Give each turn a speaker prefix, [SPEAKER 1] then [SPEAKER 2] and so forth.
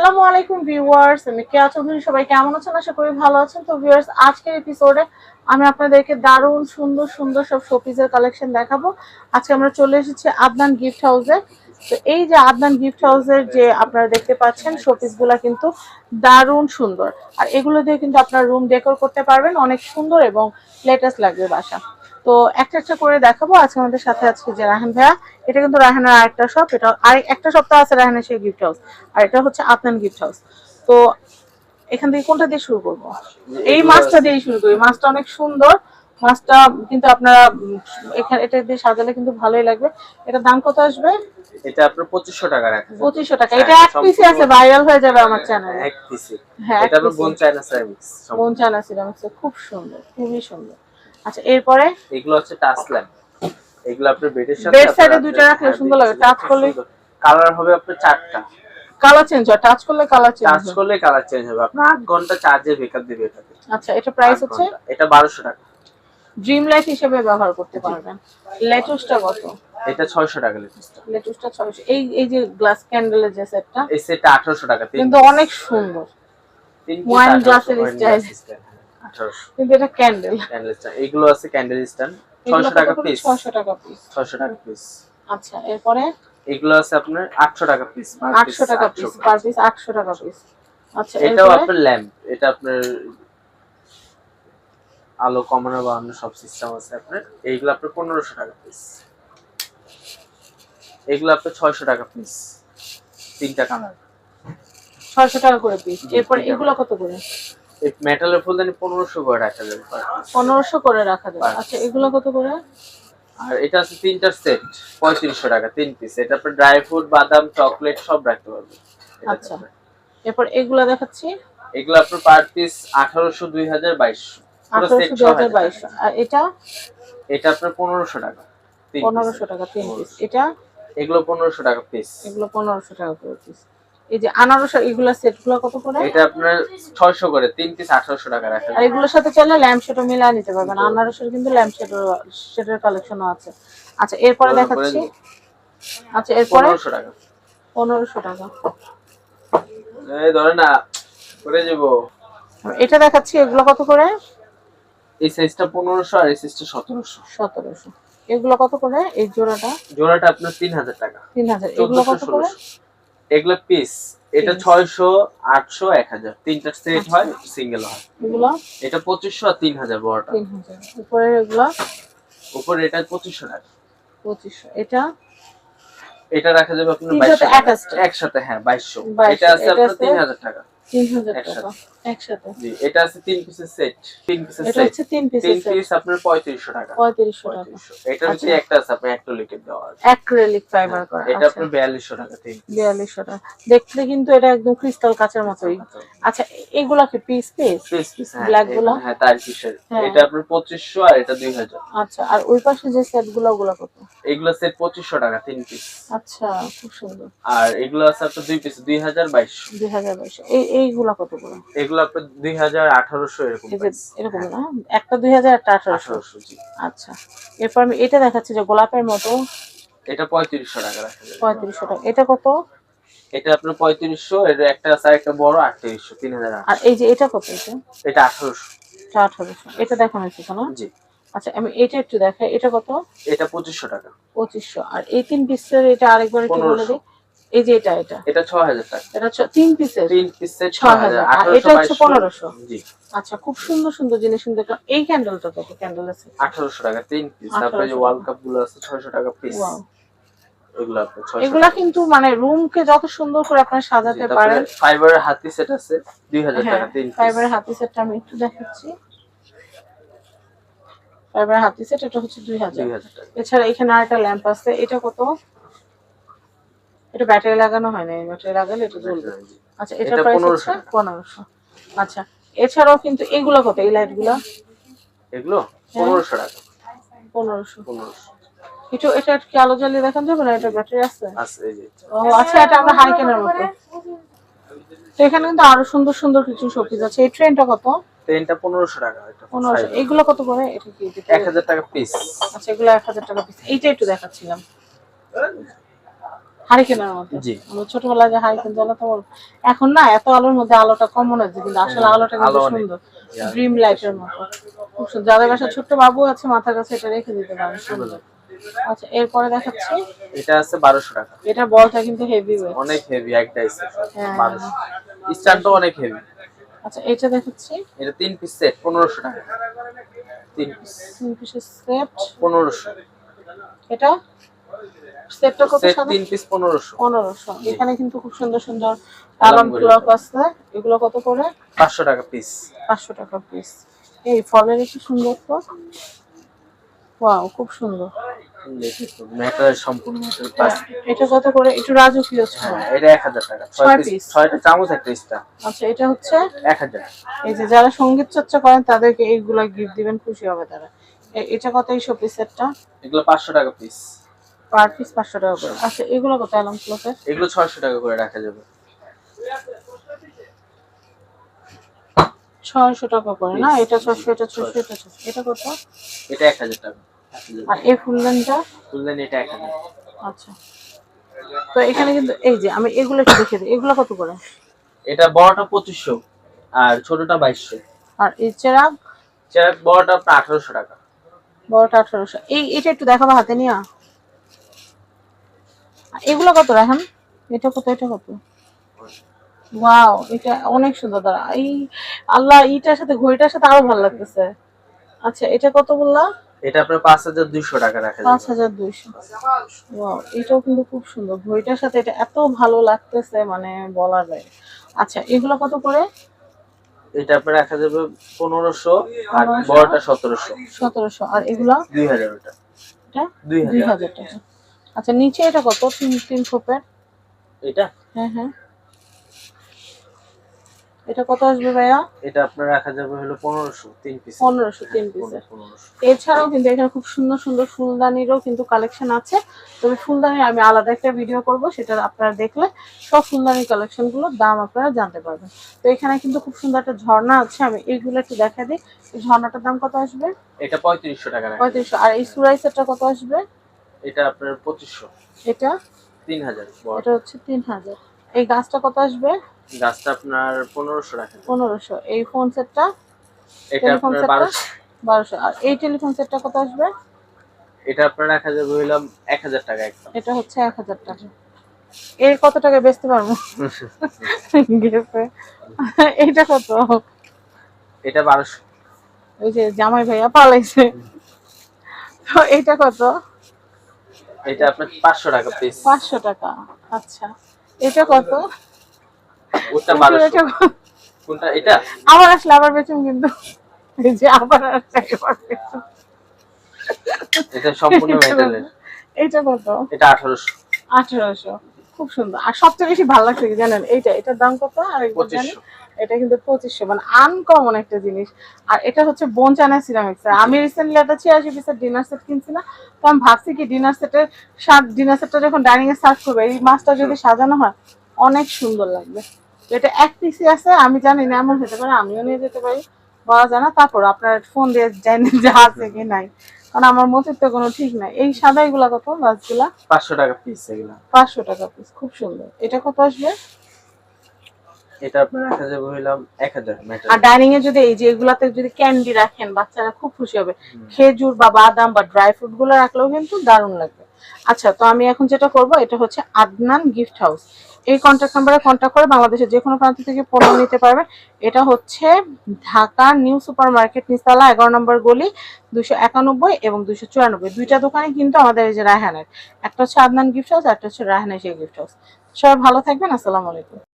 [SPEAKER 1] আসসালামু আলাইকুম ভিউয়ার্স, আমি কেয়া চৌধুরী সবাই কেমন আছেন? আশা করি ভালো আছেন। তো ভিউয়ার্স, আজকের এপিসোডে আমি আপনাদেরকে দারুণ সুন্দর সুন্দর সব শোপিসের কালেকশন দেখাবো। আজকে আমরা চলে এসেছি আদনান গিফট হাউসে তো এই যে আদনান গিফট হাউসের যে আপনারা দেখতে পাচ্ছেন শোপিসগুলা কিন্তু দারুণ সুন্দর। আর এগুলো দিয়ে কিন্তু আপনার রুম ডেকোর করতে পারবেন, অনেক সুন্দর এবং লেটেস্ট লাগবে বাসা। তো একটা একটা করে দেখাবো, আজকে আমাদের সাথে আজকে যে রাহান ভাইয়া, এটা কিন্তু রাহানের আরেকটা শপ এটা আর একটা সপ্তাহ আছে রাহানের সেই গিফট হাউস আর এটা হচ্ছে আপনার গিফট হাউস তো এখান থেকে কোনটা দিয়ে শুরু করব? এই মাছটা দিয়ে শুরু করি, মাছটা অনেক সুন্দর। মাছটা কিন্তু আপনারা এখানে এটা দিয়ে সাজালে কিন্তু ভালোই লাগবে। এটা দাম কত আসবে?
[SPEAKER 2] এটা আপনার পঁচিশশো টাকা রাখা যাবে।
[SPEAKER 1] পঁচিশশো টাকা।
[SPEAKER 2] হ্যাঁ,
[SPEAKER 1] এটা এক পিসে আছে ভাইরাল হয়ে যাবে আমার চ্যানেলে
[SPEAKER 2] এক পিসে
[SPEAKER 1] হ্যাঁ
[SPEAKER 2] এটা আপনার বোন চায়না সার্ভিস
[SPEAKER 1] বোন চানা সিরামিক্স খুব সুন্দর খুবই সুন্দর। আচ্ছা এরপরে?
[SPEAKER 2] এগুলো হচ্ছে টাচ ল্যাম্প এগুলো আপনার বেডের সাথে
[SPEAKER 1] এ
[SPEAKER 2] রাত্রে-
[SPEAKER 1] দুইটা রাখলে
[SPEAKER 2] হ্যাঁ,
[SPEAKER 1] সুন্দর লাগে।
[SPEAKER 2] খুব
[SPEAKER 1] করলে-
[SPEAKER 2] কালার হবে আপনার চারটা।
[SPEAKER 1] কালার চেঞ্জ হয়। টাচ করলে কালার চেঞ্জ হয়।
[SPEAKER 2] করলে কালার চেঞ্জ হবে। আপনার ঘণ্টা চার্জে বেকআপ দিবে এটাতে।
[SPEAKER 1] আচ্ছা এটা প্রাইস হচ্ছে?
[SPEAKER 2] এটা বারোশো টাকা।
[SPEAKER 1] ড্রিম লাইট হিসেবে ব্যবহার করতে পারবেন। লেটুসটা কত?
[SPEAKER 2] এটা ছয়শো টাকা লেটেস্টটা
[SPEAKER 1] লেটুসটা ছয়শো। এই এই যে গ্লাস ক্যান্ডেলের যে সেটটা
[SPEAKER 2] এই সেটটা আঠারোশো টাকা তিন
[SPEAKER 1] কিন্তু অনেক সুন্দর। এর style।
[SPEAKER 2] আঠারোশো।
[SPEAKER 1] কিন্তু এটা ক্যান্ডেল
[SPEAKER 2] ক্যান্ডেল স্ট্যান্ড এগুলো আছে ক্যান্ডেল স্ট্যান্ড ছয়শো টাকা পিস
[SPEAKER 1] ছয়শো টাকা পিস
[SPEAKER 2] ছয়শো টাকা পিস
[SPEAKER 1] আচ্ছা এরপরে?
[SPEAKER 2] এগুলো আছে আপনার আটশো টাকা পিস
[SPEAKER 1] আটশো টাকা পিস পার পিস আটশো টাকা পিস আচ্ছা
[SPEAKER 2] এটাও আপনার ল্যাম্প এটা আপনার আলো কমানো বাড়ানো সব সিস্টেম আছে আপনার এইগুলো আপনার পনেরোশো টাকা পিস এগুলো আপনার ছয়শো টাকা পিস তিনটা কালার
[SPEAKER 1] ছয়শো টাকা করে পিস এরপর এগুলো কত করে?
[SPEAKER 2] এই মেটালের ফুলদানি পনেরোশো করে রাখা যাবে
[SPEAKER 1] পনেরোশো করে রাখা যাবে। আচ্ছা এগুলো কত করে?
[SPEAKER 2] আর এটা আছে তিনটা সেট পঁয়ত্রিশশো টাকা তিন পিস এটা আপনার ড্রাই ফ্রুট বাদাম চকলেট সব রাখতে পারবে
[SPEAKER 1] আচ্ছা। এরপর এগুলো দেখাচ্ছি।
[SPEAKER 2] এগুলো আপনার পার পিস আঠারোশো দুই হাজার বাইশশো।
[SPEAKER 1] আঠারোশো দুই হাজার বাইশ আর এটা?
[SPEAKER 2] এটা আপনার পনেরোশো টাকা
[SPEAKER 1] পনেরোশো টাকা তিন পিস এটা?
[SPEAKER 2] এগুলো পনেরোশো টাকা পিস
[SPEAKER 1] এগুলো পনেরোশো টাকা করে পিস এই যে আনারস এগুলো সেটগুলো কত করে?
[SPEAKER 2] এটা আপনার ছয়শো করে তিন পিস আঠারোশো টাকা রাখা।
[SPEAKER 1] আর এগুলোর সাথে চাইলে ল্যাম্প শেডও মিলিয়ে নিতে পারবেন। আনারসের কিন্তু ল্যাম্প শেড শেডের কালেকশনও আছে। আচ্ছা এরপরে দেখাচ্ছি। আচ্ছা এরপরে?
[SPEAKER 2] পনেরোশো টাকা।
[SPEAKER 1] পনেরোশো টাকা।
[SPEAKER 2] এই ধরে না করে যাব
[SPEAKER 1] এটা দেখাচ্ছি এগুলো কত করে?
[SPEAKER 2] এই সাইজটা পনেরোশো আর এই সাইজটা সতেরোশো।
[SPEAKER 1] সতেরোশো। এগুলো কত করে? এই জোড়াটা?
[SPEAKER 2] জোড়াটা আপনার তিন হাজার টাকা।
[SPEAKER 1] তিন হাজার। এগুলো কত করে?
[SPEAKER 2] এগুলো পিস এটা
[SPEAKER 1] Piece।
[SPEAKER 2] ছয়শো আটশো এক হাজার। তিনটা সেট
[SPEAKER 1] আচ্ছা।
[SPEAKER 2] হয় সিঙ্গেল হয়।
[SPEAKER 1] এগুলো?
[SPEAKER 2] এটা পঁচিশশো আর তিন হাজার বড়টা।
[SPEAKER 1] তিন হাজার। উপরে এগুলো?
[SPEAKER 2] উপরে এটা পঁচিশশো টাকা।
[SPEAKER 1] পঁচিশশো। এটা?
[SPEAKER 2] এটা রাখা যাবে আপনার
[SPEAKER 1] তিনশো
[SPEAKER 2] বাইশশো
[SPEAKER 1] টাকা।
[SPEAKER 2] টাকা। একসাথে হ্যাঁ বাইশশো।
[SPEAKER 1] 2200
[SPEAKER 2] এটা আছে আপনার তিন হাজার টাকা।
[SPEAKER 1] তিন হাজার টাকা।
[SPEAKER 2] একসাথে। জি এটা আছে তিন পিসের সেট তিন পিসের
[SPEAKER 1] এটা হচ্ছে তিন পিসের
[SPEAKER 2] তিন পিস আপনার পঁয়ত্রিশশো টাকা।
[SPEAKER 1] পঁয়ত্রিশশো টাকা।
[SPEAKER 2] পঁয়ত্রিশশো। এটার
[SPEAKER 1] আচ্ছা।
[SPEAKER 2] একটা আছে আপনার অ্যাক্টোলিকেট দেওয়া আছে।
[SPEAKER 1] অ্যাক্রিলিক ফাইবার করা।
[SPEAKER 2] এটা
[SPEAKER 1] আচ্ছা।
[SPEAKER 2] আপনার বিয়াল্লিশশো টাকা তিন
[SPEAKER 1] বিয়াল্লিশশো টাকা। দেখতে কিন্তু এটা একদম ক্রিস্টাল কাচের মতোই। আচ্ছা এগুলা কি পিস পিস
[SPEAKER 2] পিস পিস হ্যাঁ
[SPEAKER 1] গুলো?
[SPEAKER 2] হ্যাঁ তার পিসের
[SPEAKER 1] হ্যাঁ।
[SPEAKER 2] এটা আপনার পঁচিশশো আর এটা দুই হাজার।
[SPEAKER 1] আচ্ছা আর ওই পাশে যে সেটগুলো ওগুলো কত?
[SPEAKER 2] এগুলো সেট পঁচিশশো টাকা তিন পিস
[SPEAKER 1] আচ্ছা খুব সুন্দর।
[SPEAKER 2] আর এগুলো আছে আপনার দুই পিস দুই হাজার বাইশশো।
[SPEAKER 1] দুই হাজার বাইশ এই এইগুলা কত করে
[SPEAKER 2] এগুলো আপনার দুই হাজার আঠারোশো এরকম
[SPEAKER 1] এরকম না? একটা দুই হাজার একটা আঠারোশো আচ্ছা। এরপর আমি এটা দেখাচ্ছি যে গোলাপের মতো।
[SPEAKER 2] এটা পঁয়ত্রিশশো টাকা রাখা
[SPEAKER 1] পঁয়ত্রিশশো টাকা। এটা কত?
[SPEAKER 2] এটা আপনার পঁয়ত্রিশশো এর একটা আছে একটা বড় আটত্রিশশো তিন হাজার
[SPEAKER 1] আর এই যে এটা কত এটা?
[SPEAKER 2] এটা আঠারোশো।
[SPEAKER 1] এটা আঠারোশো। এটা দেখানো হয়েছে কেন?
[SPEAKER 2] জি।
[SPEAKER 1] আচ্ছা আমি এটা একটু দেখাই। এটা কত?
[SPEAKER 2] এটা পঁচিশশো টাকা।
[SPEAKER 1] পঁচিশশো। আর এই তিন পিসের এটা আরেকবার একটু বলে দিই। এই যে এটা এটা।
[SPEAKER 2] এটা ছ হাজার টাকা।
[SPEAKER 1] এটা তিন পিসের
[SPEAKER 2] তিন পিস সেট ছ
[SPEAKER 1] ছয়
[SPEAKER 2] হাজার।
[SPEAKER 1] হাজার, আর এটা হচ্ছে 1500
[SPEAKER 2] জি।
[SPEAKER 1] আচ্ছা খুব সুন্দর সুন্দর জিনিস সুন্দর এই ক্যান্ডেলটা কত ক্যান্ডেল আছে।
[SPEAKER 2] আঠারোশো টাকা তিন পিস তারপরে যে
[SPEAKER 1] 1800
[SPEAKER 2] ওয়ার্ল্ড কাপগুলো আছে ছয়শো টাকা পিস. এগুলো
[SPEAKER 1] কিন্তু মানে রুমকে যত সুন্দর করে আপনারা সাজাতে পারেন।
[SPEAKER 2] ফাইবার হাতি সেট আছে দুই হাজার
[SPEAKER 1] হ্যাঁ
[SPEAKER 2] টাকা তিন
[SPEAKER 1] ফাইবারের হাতি সেটটা আমি একটু দেখাচ্ছি। ফাইবারের হাতি সেট এটা হচ্ছে দুই হাজার।
[SPEAKER 2] দুই হাজার টাকা।
[SPEAKER 1] এছাড়া এখানে আরেকটা ল্যাম্প আছে এটা কত? এটা ব্যাটারি লাগানো হয় না ব্যাটারি লাগালে এটা জ্বলবে। আচ্ছা এটা প্রাইস
[SPEAKER 2] 1500
[SPEAKER 1] হচ্ছে পনেরোশো। আচ্ছা এছাড়াও কিন্তু এগুলো কত এই লাইটগুলা
[SPEAKER 2] এগুলো পনেরোশো টাকা।
[SPEAKER 1] পনেরোশো।
[SPEAKER 2] পনেরোশো।
[SPEAKER 1] একটু এটা কি আলো জ্বালিয়ে দেখান যাবে না? এটা ব্যাটারি আছে?
[SPEAKER 2] আছে এই যে।
[SPEAKER 1] ও আচ্ছা এটা আমরা হারিকেনের মতো। তো এখানে কিন্তু আরও সুন্দর সুন্দর কিছু শোপিস আছে। এই ট্রেনটা কত?
[SPEAKER 2] ট্রেনটা পনেরোশো টাকা এটা
[SPEAKER 1] পনেরোশো। এগুলো কত করে? এটা কি
[SPEAKER 2] এক হাজার টাকা পিস
[SPEAKER 1] আচ্ছা এগুলো এক হাজার টাকা পিস এইটা একটু দেখাচ্ছিলাম। হারিকেনের মতো।
[SPEAKER 2] জি।
[SPEAKER 1] আমরা ছোটবেলায় যে জ্বালাতাম ওর- এখন না এত আলোর মধ্যে আলোটা কমন হয়েছে কিন্তু আসলে আলোটা কিন্তু সুন্দর। ড্রিম লাইটের মতো। খুব সুন্দর। যাদের কাছে ছোট্ট বাবু আছে মাথার কাছে এটা রেখে দিতে পারেন। সুন্দর আচ্ছা এরপরে দেখাচ্ছি।
[SPEAKER 2] এটা আছে বারোশো টাকা।
[SPEAKER 1] এটা বলটা কিন্তু হেভি ওয়েট
[SPEAKER 2] অনেক হেভি এক ডাইস
[SPEAKER 1] হ্যাঁ।
[SPEAKER 2] বারোশো। স্ট্যান্ডও অনেক হেভি
[SPEAKER 1] আচ্ছা এটা দেখাচ্ছি।
[SPEAKER 2] এটা তিন পিস সেট পনেরোশো টাকা। তিন পিস
[SPEAKER 1] তিন পিসের সেট
[SPEAKER 2] পনেরোশো।
[SPEAKER 1] এটা? সেটটা কত
[SPEAKER 2] তিন পিস পনেরোশো।
[SPEAKER 1] পনেরোশো। এখানে কিন্তু খুব সুন্দর সুন্দর অ্যালার্ম ক্লক আছে। এগুলো কত করে?
[SPEAKER 2] পাঁচশো টাকা পিস
[SPEAKER 1] পাঁচশো টাকা পিস এই ফলের একটু সুন্দর তো। ওয়াও খুব সুন্দর।
[SPEAKER 2] ম্যাটার সম্পূর্ণ
[SPEAKER 1] এটা কত করে? একটু রাজকীয় ছোঁয়া।
[SPEAKER 2] হ্যাঁ এটা এক হাজার টাকা।
[SPEAKER 1] ছয়
[SPEAKER 2] ছয় পিস ছয়টা চামচ একটা স্টার
[SPEAKER 1] আচ্ছা এটা হচ্ছে?
[SPEAKER 2] এক হাজার।
[SPEAKER 1] এই যে যারা সংগীত চর্চা করেন তাদেরকে এইগুলা গিফট দিবেন খুশি হবে তারা। এটা কত এই শোপিস সেটটা
[SPEAKER 2] এগুলো পাঁচশো টাকা পিস
[SPEAKER 1] পার পিস পাঁচশো টাকা করে। আচ্ছা এগুলো কত
[SPEAKER 2] এগুলো ছয়শো টাকা করে রাখা যাবে।
[SPEAKER 1] ছয়শো টাকা করে না? এটা ছশো এটা ছশো এটা ছশো এটা কত?
[SPEAKER 2] এটা এক হাজার টাকা।
[SPEAKER 1] আর এই
[SPEAKER 2] এটা এক হাজার।
[SPEAKER 1] আচ্ছা। তো এখানে কিন্তু এই যে আমি এগুলো একটু দেখে দিই। এগুলো কত করে?
[SPEAKER 2] এটা বড়টা পঁচিশশো আর ছোটটা বাইশশো।
[SPEAKER 1] আর এই চেরাগ?
[SPEAKER 2] চেরাক বড়টা আপনার আঠারোশো টাকা।
[SPEAKER 1] বড়টা আঠারোশো। এই এটা একটু দেখাবো হাতে নিয়ে। এগুলো কত রাখেন? এটা কত এটা কত? ওয়াও এটা অনেক সুন্দর দাঁড়া। এই আল্লাহ এইটার সাথে ঘড়িটার সাথে আরও ভালো লাগতেছে। আচ্ছা এটা কত বললা?
[SPEAKER 2] এটা আপনার পাঁচ হাজার দুইশো টাকা রাখা যাবে।
[SPEAKER 1] হাজার দুইশো। ওয়াও এটাও কিন্তু খুব সুন্দর। ঘড়িটার সাথে এটা এত ভালো লাগতেছে মানে বলার বাইরে। আচ্ছা এগুলো কত করে?
[SPEAKER 2] এটা আপনার রাখা যাবে পনেরোশো আর বড়টা সতেরোশো।
[SPEAKER 1] সতেরোশো। আর এগুলা?
[SPEAKER 2] দুই হাজার ওটা।
[SPEAKER 1] এটা?
[SPEAKER 2] দুই
[SPEAKER 1] দুই
[SPEAKER 2] হাজার
[SPEAKER 1] হাজার টাকা। আচ্ছা নিচে এটা কত? তিন তিন খোপের
[SPEAKER 2] এটা?
[SPEAKER 1] হ্যাঁ হ্যাঁ। এটা কত আসবে ভাইয়া?
[SPEAKER 2] এটা আপনার রাখা যাবে হলো পনেরোশো তিন পিস
[SPEAKER 1] পনেরোশো তিন পিসের
[SPEAKER 2] পনেরোশো।
[SPEAKER 1] এছাড়াও কিন্তু এখানে খুব সুন্দর সুন্দর ফুলদানিরও কিন্তু কালেকশন আছে। তবে ফুলদানির আমি আলাদা একটা ভিডিও করব সেটা আপনারা দেখলে সব ফুলদানির কালেকশনগুলোর দাম আপনারা জানতে পারবেন। তো এখানে কিন্তু খুব সুন্দর একটা ঝর্ণা আছে আমি এইগুলো একটু দেখা দিই। ঝর্ণাটার দাম কত আসবে?
[SPEAKER 2] এটা পঁয়ত্রিশশো টাকা রাখা। যাবে।
[SPEAKER 1] পঁয়ত্রিশশো। আর এই সুরাই সেটটা কত আসবে?
[SPEAKER 2] এটা আপনার পঁচিশশো।
[SPEAKER 1] এটা?
[SPEAKER 2] তিন হাজার বড়।
[SPEAKER 1] এটা হচ্ছে তিন হাজার এই গাছটা কত আসবে?
[SPEAKER 2] গাছটা আপনার পনেরোশো রাখা যাবে।
[SPEAKER 1] পনেরোশো। এই ফোন সেটটা?
[SPEAKER 2] এটা
[SPEAKER 1] টেলিফোন
[SPEAKER 2] আপনার
[SPEAKER 1] সেটটা?
[SPEAKER 2] বারোশো।
[SPEAKER 1] বারোশো। আর এই টেলিফোন সেটটা কত আসবে?
[SPEAKER 2] এটা আপনার রাখা যাবে এক হাজার টাকা একদম।
[SPEAKER 1] এটা হচ্ছে এক হাজার টাকা। এর কত টাকা বেচতে পারব? এটা কত?
[SPEAKER 2] এটা বারোশো।
[SPEAKER 1] ওই যে জামাই ভাইয়া পালাইছে। তো এটা কত?
[SPEAKER 2] এটা আপনার পাঁচশো টাকা পিস
[SPEAKER 1] পাঁচশো টাকা আচ্ছা। এটা কত?
[SPEAKER 2] ওটা বারোশো।
[SPEAKER 1] এটা কত?
[SPEAKER 2] কোনটা? এটা?
[SPEAKER 1] আবার আসলে আবার বেচুন কিন্তু। এই যে আবার আসলে।
[SPEAKER 2] এটা সম্পূর্ণ মেটালের
[SPEAKER 1] এটা কত?
[SPEAKER 2] এটা আঠারোশো।
[SPEAKER 1] আঠারোশো। খুব সুন্দর। আর সবচেয়ে বেশি ভালো লাগছে কি জানেন? এইটা এটার দাম কত? আর একবার জানি।
[SPEAKER 2] পঁচিশশো।
[SPEAKER 1] এটা কিন্তু পঁচিশশো মানে আনকমন একটা জিনিস। আর এটা হচ্ছে বোন চায়না সিরামিক্স আমি রিসেন্টলি একটা ছিয়াশি পিসের ডিনার সেট কিনছিলাম। তো আমি ভাবছি কি ডিনার সেটের সাত ডিনার সেটটা যখন ডাইনিং এ সার্ভ করবে এই মাছটা যদি সাজানো হয় অনেক সুন্দর লাগবে। এটা এক পিসি আছে আমি জানি না এমন হতে পারে আমিও নিয়ে যেতে পারি বলা যায় না। তারপর আপনার ফোন দিয়ে জানেন যে আছে কি নাই। কারণ আমার মতের তো কোনো ঠিক নাই। এই সাদা এগুলা কত? মাছগুলা
[SPEAKER 2] পাঁচশো টাকা পিস এগুলো।
[SPEAKER 1] পাঁচশো টাকা পিস খুব সুন্দর। এটা কত আসবে?
[SPEAKER 2] এটা আপনার রাখা যাবে হইলাম এক হাজার মেটাল
[SPEAKER 1] আর ডাইনিং এ যদি এই যে এগুলাতে যদি ক্যান্ডি রাখেন বাচ্চারা খুব খুশি হবে। খেজুর বা বাদাম বা ড্রাই ফ্রুটগুলো রাখলেও কিন্তু দারুণ লাগবে। আচ্ছা তো আমি এখন যেটা করব এটা হচ্ছে আদনান গিফট হাউস এই কন্ট্যাক্ট নাম্বারে কন্ট্যাক্ট করে বাংলাদেশের যে কোনো প্রান্ত থেকে পণ্য নিতে পারবে এটা হচ্ছে ঢাকা নিউ সুপার মার্কেট নিস্তালা এগারো নম্বর গলি দুশো একানব্বই এবং দুশো চুরানব্বই। দুইটা দোকানে কিন্তু আমাদের এই যে রায়হানের। একটা হচ্ছে আদনান গিফট হাউস একটা হচ্ছে রায়হানের সেই গিফট হাউস সবাই ভালো থাকবেন আসসালামু আলাইকুম।